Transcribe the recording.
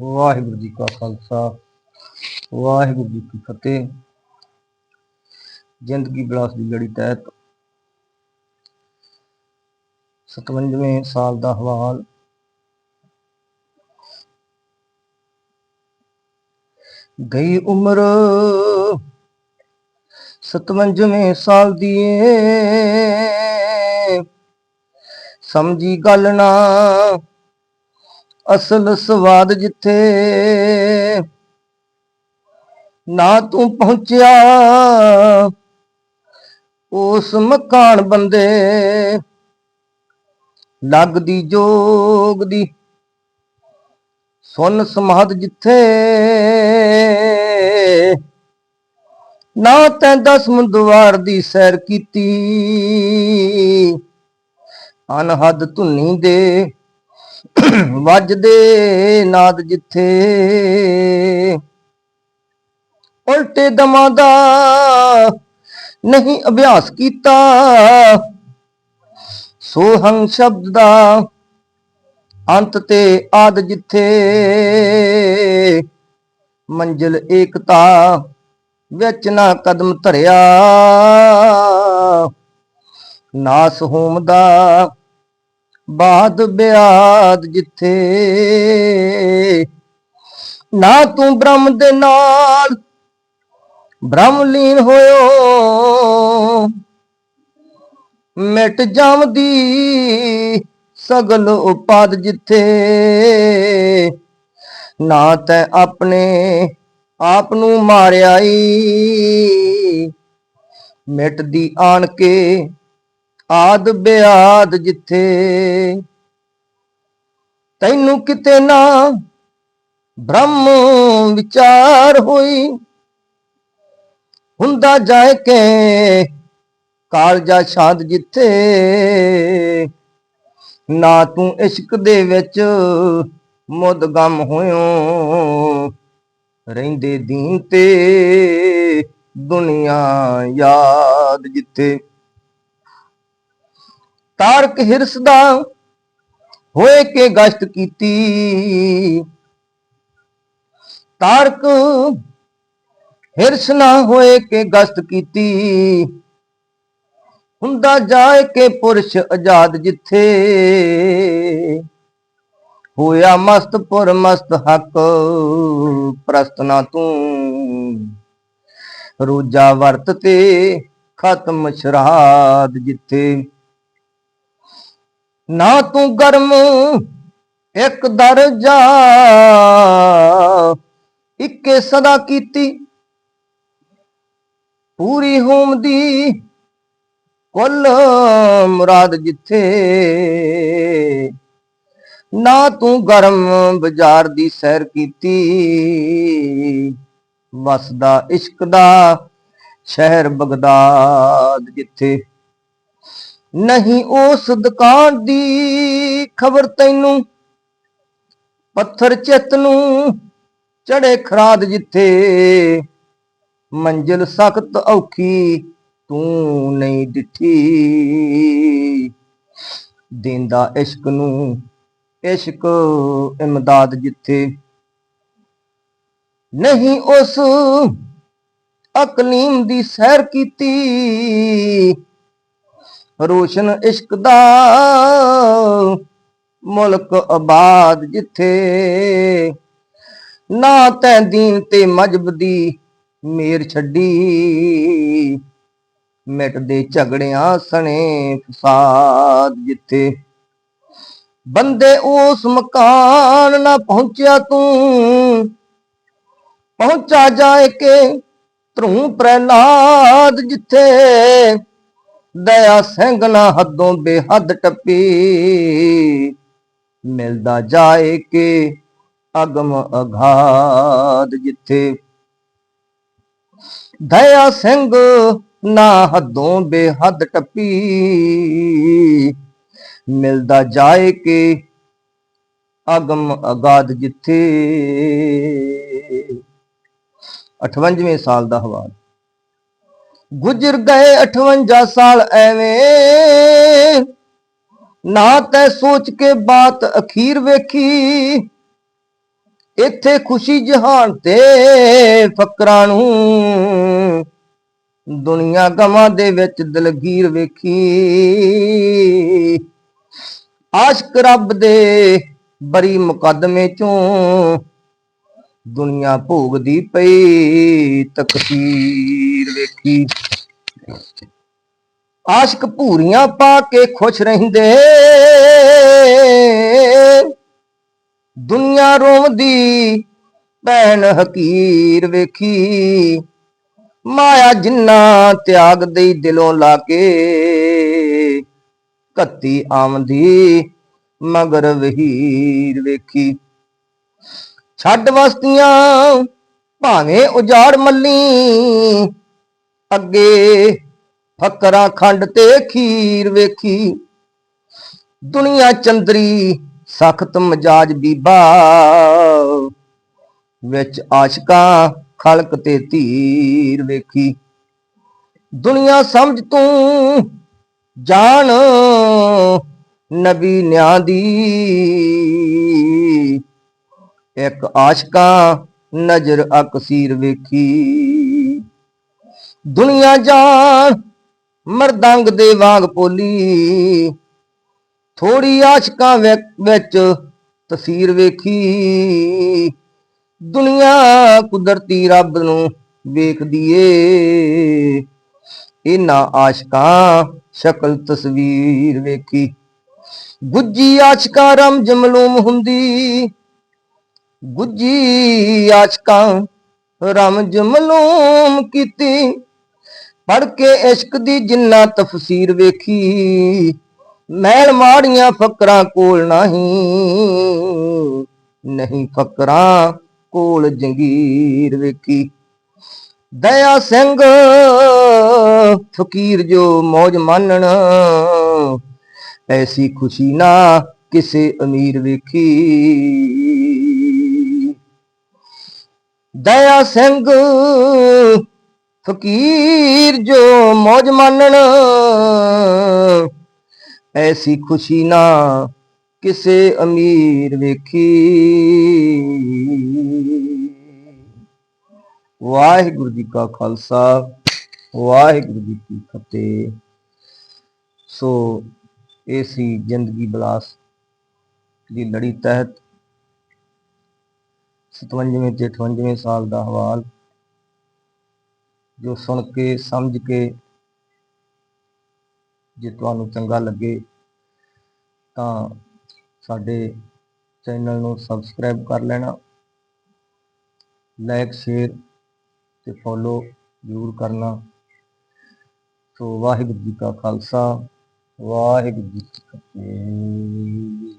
ਵਾਹਿਗੁਰੂ ਜੀ ਕਾ ਖਾਲਸਾ, ਵਾਹਿਗੁਰੂ ਜੀ ਕੀ ਫਤਿਹ। ਜ਼ਿੰਦਗੀ ਬਿਲਾਸ ਦੀ ਲੜੀ ਤਹਿਤ 57ਵੇਂ ਸਾਲ ਦਾ ਹਵਾਲ। ਗਈ ਉਮਰ 57ਵੇਂ ਸਾਲ ਦੀ ਏ। ਸਮਝੀ ਗੱਲ ਨਾ ਅਸਲ ਸਵਾਦ ਜਿੱਥੇ ਨਾ ਤੂੰ ਪਹੁੰਚਿਆ, ਉਸ ਮਕਾਨ ਬੰਦੇ ਲੱਗਦੀ ਜੋਗ ਦੀ ਸੁਨ ਸਮਾਦ ਜਿੱਥੇ ਨਾ ਤੈਂ ਦਸਮ ਦੁਆਰ ਦੀ ਸੈਰ ਕੀਤੀ, ਅਨਹਦ ਧੁਨੀ ਦੇ ਵੱਜਦੇ ਨਾਦ ਜਿੱਥੇ? ਉਲਟੇ ਦਮਾਂ ਦਾ ਨਹੀਂ ਅਭਿਆਸ ਕੀਤਾ। ਸੋਹੰ ਸ਼ਬਦ ਦਾ ਅੰਤ ਤੇ ਆਦ ਜਿੱਥੇ? ਮੰਜ਼ਿਲ ਏਕਤਾ ਵਿੱਚ ਨਾ ਕਦਮ ਧਰਿਆ। ਨਾਸ ਹੋਮ ਦਾ ਬਾਦ ਬਿਆਦ ਜਿੱਥੇ। ਨਾ ਤੂੰ ਬ੍ਰਹਮ ਦੇ ਨਾਲ ਬ੍ਰਹਮ ਲੀਨ ਹੋਇਓ। ਮਿਟ ਜਾਵਦੀ ਸਗਲ ਉਪਾਦ ਜਿੱਥੇ। ਨਾ ਤੈ ਆਪਣੇ ਆਪ ਨੂੰ ਮਾਰਿਆ ਈ ਮਿਟਦੀ ਆਣ ਕੇ ਆਦ ਬਿਆਦ ਜਿੱਥੇ ਤੈਨੂੰ ਕਿਤੇ ਨਾ ਬ੍ਰਹਮ ਵਿਚਾਰ ਹੋਈ। ਹੁੰਦਾ ਜਾਏ ਕੇ ਕਾਲਜਾ ਸ਼ਾਂਤ ਜਿੱਥੇ ਨਾ ਤੂੰ ਇਸ਼ਕ ਦੇ ਵਿੱਚ ਮੁੱਦ ਗਮ ਹੋਇਓ। ਰਹਿੰਦੇ ਦੀਨ ਤੇ ਦੁਨੀਆ ਯਾਦ ਜਿੱਥੇ ਤਾਰਕ ਹਿਰਸ ਦਾ ਹੋਏ ਕੇ ਗਸ਼ਤ ਕੀਤੀ। ਤਾਰਕ ਹਿਰਸ ਨਾ ਹੋਏ ਕੇ ਗਸ਼ਤ ਕੀਤੀ। ਹੁੰਦਾ ਜਾਏ ਕੇ ਪੁਰਸ਼ ਆਜ਼ਾਦ ਜਿੱਥੇ। ਹੋਇਆ ਮਸਤ ਪੁਰ ਮਸਤ ਹੱਕ ਪ੍ਰਸਤ ਨਾ ਤੂੰ। ਰੋਜਾ ਵਰਤ ਤੇ ਖਤਮ ਸ਼ਰਾਦ ਜਿੱਥੇ। ਨਾ ਤੂੰ ਗਰਮ, ਇੱਕ ਦਰਜਾ। ਇੱਕੇ ਸਦਾ ਕੀਤੀ, ਪੂਰੀ ਹੋਮ ਦੀ ਕੁੱਲ ਮੁਰਾਦ ਜਿੱਥੇ। ਨਾ ਤੂੰ ਗਰਮ, ਬਾਜ਼ਾਰ ਦੀ ਸੈਰ ਕੀਤੀ ਵਸਦਾ ਇਸ਼ਕ ਦਾ, ਸ਼ਹਿਰ ਬਗਦਾਦ ਜਿੱਥੇ। ਨਹੀਂ ਉਸ ਦੁਕਾਨ ਦੀ ਖਬਰ ਤੈਨੂੰ। ਪੱਥਰ ਚਿੱਤ ਨੂੰ ਚੜੇ ਖਰਾਦ ਜਿੱਥੇ। ਮੰਜ਼ਿਲ ਸਖਤ ਔਖੀ ਤੂੰ ਨਹੀਂ ਡਿੱਠੀ ਦਿੰਦਾ ਇਸ਼ਕ ਨੂੰ ਇਸ਼ਕ ਇਮਦਾਦ ਜਿੱਥੇ। ਨਹੀਂ ਉਸ ਅਕਲੀਮ ਦੀ ਸੈਰ ਕੀਤੀ। ਰੋਸ਼ਨ ਇਸ਼ਕ ਦਾ ਮੁਲਕ ਆਬਾਦ ਜਿੱਥੇ ਨਾ ਤੈਂ ਦੀਨ ਤੇ ਮਜਬ ਦੀ ਮੇਰ ਛੱਡੀ, ਮਿਟਦੇ ਝਗੜਿਆਂ ਸਣੇ ਫਸਾਦ ਜਿੱਥੇ। ਬੰਦੇ ਉਸ ਮਕਾਨ ਨਾ ਪਹੁੰਚਿਆ ਤੂੰ, ਪਹੁੰਚਾ ਜਾਏ ਕੇ ਧਰੂ ਪ੍ਰਹਿਲਾਦ ਜਿੱਥੇ। ਦਇਆ ਸਿੰਘ ਨਾ ਹੱਦੋਂ ਬੇਹੱਦ ਟੱਪੀ। ਮਿਲਦਾ ਜਾਏ ਕੇ ਅਗਮ ਅਗਾਧ ਜਿੱਥੇ। ਦਇਆ ਸਿੰਘ ਨਾ ਹੱਦੋਂ ਬੇਹੱਦ ਟੱਪੀ। ਮਿਲਦਾ ਜਾਏ ਕੇ ਅਗਮ ਅਗਾਦ ਜਿੱਥੇ। 58ਵੇਂ ਸਾਲ ਦਾ ਹਵਾਲ। ਗੁਜ਼ਰ ਗਏ 58 ਸਾਲ ਐਵੇਂ। ਨਾ ਤੈ ਸੋਚ ਕੇ ਬਾਤ ਅਖੀਰ ਵੇਖੀ। ਇੱਥੇ ਖੁਸ਼ੀ ਜਹਾਨ ਤੇ ਫਕਰਾਂ ਨੂੰ ਦੁਨੀਆ ਗਮਾਂ ਦੇ ਵਿੱਚ ਦਲਗੀਰ ਵੇਖੀ। ਆਸ਼ਕ ਰੱਬ ਦੇ ਬਰੀ ਮੁਕੱਦਮੇ ਚੋਂ ਦੁਨੀਆ ਭੋਗਦੀ ਪਈ, ਤਕਦੀਰ ਵੇਖੀ। ਆਸ਼ਕ ਭੂਰੀਆਂ ਪਾ ਕੇ ਖੁਸ਼ ਰਹਿੰਦੇ। ਦੁਨੀਆ ਰੋਵਦੀ ਭੈਣ ਹਕੀਰ ਵੇਖੀ। ਮਾਇਆ ਜਿੰਨਾ ਤਿਆਗ ਦੇ ਦਿਲੋਂ ਲਾ ਕੇ ਕੱਤੀ ਆਮਦੀ ਮਗਰ ਵਹੀਰ ਵੇਖੀ। ਛੱਡ ਵਸਤੀਆਂ, ਭਾਵੇਂ ਉਜਾੜ ਮੱਲੀ। ਅੱਗੇ ਫਕਰਾਂ ਖੰਡ ਤੇ ਖੀਰ ਵੇਖੀ। ਦੁਨੀਆ ਚੰਦਰੀ ਸਖਤ ਮਜਾਜ ਬੀਬਾ। ਵਿੱਚ ਆਸ਼ਕਾਂ ਖਲਕ ਤੇ ਧੀਰ ਵੇਖੀ। ਦੁਨੀਆ ਸਮਝ ਤੂੰ, ਜਾਣ ਨਬੀ ਨਿਆਂ ਦੀ। ਇੱਕ ਆਸ਼ਕਾਂ ਨਜ਼ਰ ਅਕਸੀਰ ਵੇਖੀ। ਦੁਨੀਆ ਜਾਣ ਮਰਦੰਗ ਦੇ ਵਾਂਗ ਪੋਲੀ ਥੋੜੀ ਆਸ਼ਕਾਂ ਵਿ- ਵਿੱਚ ਤਸਵੀਰ ਵੇਖੀ। ਦੁਨੀਆ ਕੁਦਰਤੀ ਰੱਬ ਨੂੰ ਵੇਖਦੀ ਏ ਇਹਨਾਂ ਆਸ਼ਕਾਂ ਸ਼ਕਲ ਤਸਵੀਰ ਵੇਖੀ। ਗੁੱਜੀ ਆਸ਼ਕਾਂ ਰਮ ਜਮਲੂਮ ਹੁੰਦੀ। ਗੁੱਜੀ ਆਸ਼ਕਾਂ ਰਮ ਜਮਲੂਮ ਕੀਤੀ। ਪੜ ਕੇ ਇਸ਼ਕ ਦੀ ਜਿੰਨਾ ਤਫਸੀਰ ਵੇਖੀ ਮਹਿਲ ਮਾੜੀਆਂ ਫਕਰਾਂ ਕੋਲ ਨਹੀਂ ਨਹੀਂ ਫਕਰਾਂ ਕੋਲ ਜੰਗੀਰ ਵੇਖੀ। ਦਇਆ ਸਿੰਘ ਫਕੀਰ ਜੋ ਮੌਜ ਮਾਨਣ, ਐਸੀ ਖੁਸ਼ੀ ਨਾ ਕਿਸੇ ਅਮੀਰ ਵੇਖੀ। ਦਇਆ ਸਿੰਘ, ਫਕੀਰ ਜੋ ਮੌਜ ਮਾਨਣ। ਐਸੀ ਖੁਸ਼ੀ ਨਾ ਕਿਸੇ ਅਮੀਰ ਵੇਖੀ। ਵਾਹਿਗੁਰੂ ਜੀ ਕਾ ਖਾਲਸਾ, ਵਾਹਿਗੁਰੂ ਜੀ ਕੀ ਫਤਿਹ। ਸੋ, ਇਹ ਸੀ ਜ਼ਿੰਦਗੀ ਬਲਾਸ ਦੀ ਲੜੀ ਤਹਿਤ 57ਵੇਂ ਤੇ 58ਵੇਂ ਸਾਲ ਦਾ ਹਵਾਲ ਜੋ ਸੁਣ ਕੇ, ਸਮਝ ਕੇ ਜੇ ਤੁਹਾਨੂੰ ਚੰਗਾ ਲੱਗੇ ਤਾਂ ਸਾਡੇ ਚੈਨਲ ਨੂੰ ਸਬਸਕ੍ਰਾਈਬ ਕਰ ਲੈਣਾ, ਲਾਈਕ, ਸ਼ੇਅਰ ਤੇ ਫੋਲੋ ਜ਼ਰੂਰ ਕਰਨਾ। ਸੋ ਵਾਹਿਗੁਰੂ ਜੀ ਕਾ ਖਾਲਸਾ, ਵਾਹਿਗੁਰੂ ਜੀ ਕੀ ਫਤਿਹ।